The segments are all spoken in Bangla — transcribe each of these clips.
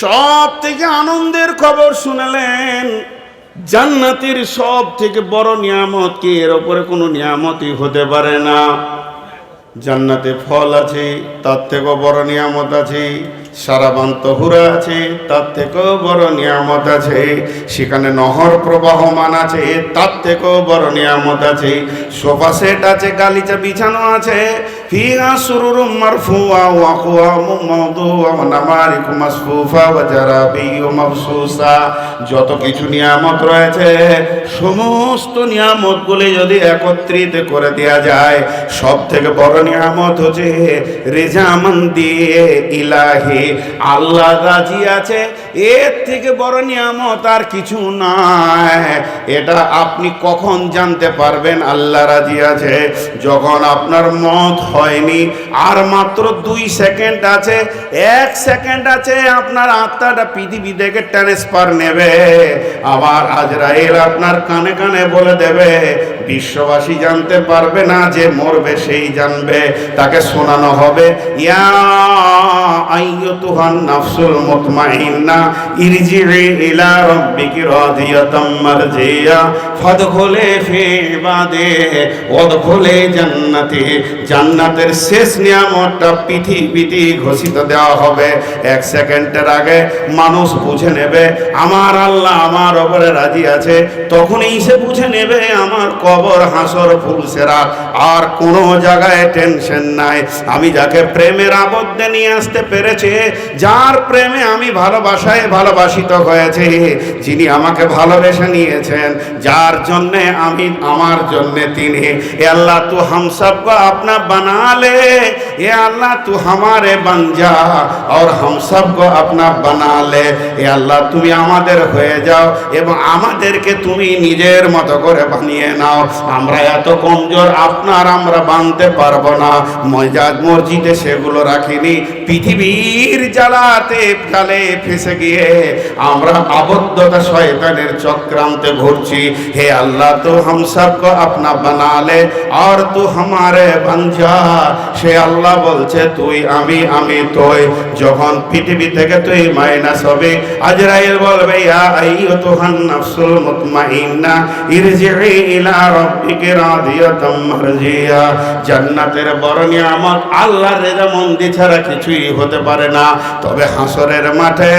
সব থেকে আনন্দের খবর শুনালেন, জান্নাতের সব থেকে বড় নিয়ামত কি? এর ওপরে কোনো নিয়ামতই হতে পারে না। জান্নাতে ফল আছে, তার থেকেও বড় নিয়ামত আছে, সারাবান তহুরা আছে, তার থেকেও বড় নিয়ামত আছে, সেখানে নহর প্রবাহমান আছে, তার থেকেও বড় নিয়ামত আছে, সোফা সেট আছে, গালিচা বিছানো আছে ওয়া আকওয়ামুম মাওদুয়া ওয়া নামারিকু মাসফুফা ওয়া জারাবিয়্যু মাবসুসা যত কিছু নিয়ামত রয়েছে, সমস্ত নিয়ামতগুলি যদি একত্রিত করে দেয়া যায় সব থেকে বড় নিয়ামত হচ্ছে রেজামন্দি ইলাহি। আল্লাহ রাজি আছে এর থেকে বড় নিয়ামত আর কিছু নাই। এটা আপনি কখন জানতে পারবেন? আল্লাহ রাজি আছে। যখন আপনার মত হয়নি, আর মাত্র দুই সেকেন্ড আছে, এক সেকেন্ড আছে, আপনার আত্মাটা পৃথিবী থেকে ট্রান্সফার নেবে। আবার আজরাইল আপনার কানে কানে বলে দেবে, বিশ্ববাসী জানতে পারবে না যে মরবে, সেই জানবে। তাকে শোনানো হবে, ইয়া নাফসুল মুতমাইন্না ইরজি'i ইলা রাব্বিকি রাদিয়াতাম মারজিয়া, ফাদখুলি ফি জান্নাতের শেষ নিয়ামতটা পৃথিবীতে ঘোষিত দেওয়া হবে। এক সেকেন্ডের আগে মানুষ বুঝে নেবে, আমার আল্লাহ আমার ওপরে রাজি আছে, তখনই সে বুঝে নেবে আমার কবর, হাসর ফুলসেরা আর কোনো জায়গায় টেনশন নাই। আমি যাকে প্রেমের আবদ্ধে নিয়ে আসতে পেরেছি যার প্রেমে আমি ভালোবাসায় ভালোবাসিত হয়েছি, যিনি আমাকে ভালোবেসে নিয়েছেন, যার জন্যে আমি আমার জন্যে তিনি। এ আল্লাহ, তু হাম সবকো আপনা বানালে এ আল্লাহ, তু হামারে বান আর হাম সবকো আপনা বানালে। এ আল্লাহ, তুমি আমাদের হয়ে যাও এবং আমাদেরকে তুমি নিজের মতো করে বানিয়ে নাও। আমরা এত কমজোর, আপনার আমরা বানতে পারব না। মজাদ মসজিদে সেগুলো রাখিনি, পৃথিবী পৃথিবীর জ্বালাতে জালে ফেসে গিয়ে আমরা আবদ্ধতা শয়তানের চক্রান্তে ঘুরছি হে আল্লাহ, তো হাম সবকো আপনা বানালে আর তু হামারে বাঞ্জা সে আল্লাহ বলছে, তুই, আমি আমি, তুই, যখন পৃথিবী থেকে তুই মাইনাস হবে, আজরাইল বলবে, ইয়া আইয়ুতুহান নাফসুল মুতমাইন্না ইরজি ইলা রাব্বিকি রাদিয়াতাম মারজিয়া। জান্নাতের বড় নিয়ামত আল্লাহর রেজা মন্দি ছাড়া কিছুই হতে পারে না। তবে হাসরের মাঠে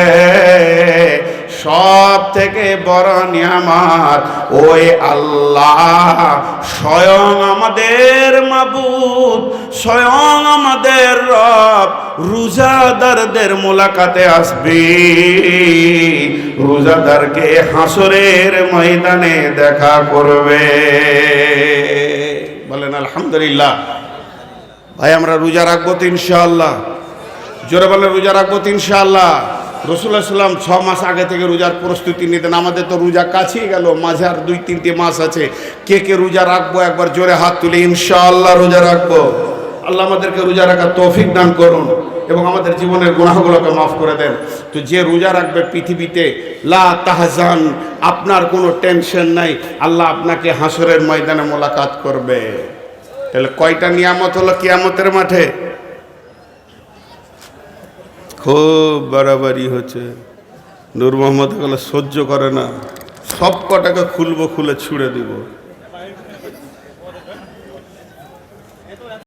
সব থেকে বড় নিয়ামত, ওই আল্লাহ স্বয়ং আমাদের মাবুদ, স্বয়ং আমাদের রব, রোজাদারদের মোলাকাতে আসবে। রোজাদারকে হাসরের ময়দানে দেখা করবে। বলেন, আলহামদুলিল্লাহ। ভাই, আমরা রোজা রাখব তো ইনশাআল্লাহ। জোরে বলে রোজা রাখব তো ইনশাআল্লাহ। রসুল্লাহ সাল্লাম ছ মাস আগে থেকে রোজার প্রস্তুতি নিতেন। আমাদের তো রোজা কাছেই গেল, মাঝে আর দুই, তিনটে মাস আছে। কে কে রোজা রাখব একবার জোরে হাত তুলে ইনশাআল্লাহ রোজা রাখব। আল্লাহ আমাদেরকে রোজা রাখার তৌফিক দান করুন এবং আমাদের জীবনের গুনাহগুলোকে মাফ করে দেন। তো যে রোজা রাখবে পৃথিবীতে, লা তাহজান, আপনার কোনো টেনশন নাই। আল্লাহ আপনাকে হাসরের ময়দানে মোলাকাত করবে। তাহলে কয়টা নিয়ামত হলো কিয়ামতের মাঠে? খুব বাড়াবাড়ি হচ্ছে। নূর মোহাম্মদ সহ্য করে না। সব কটাকে খুলবো খুলে ছুঁড়ে দিব।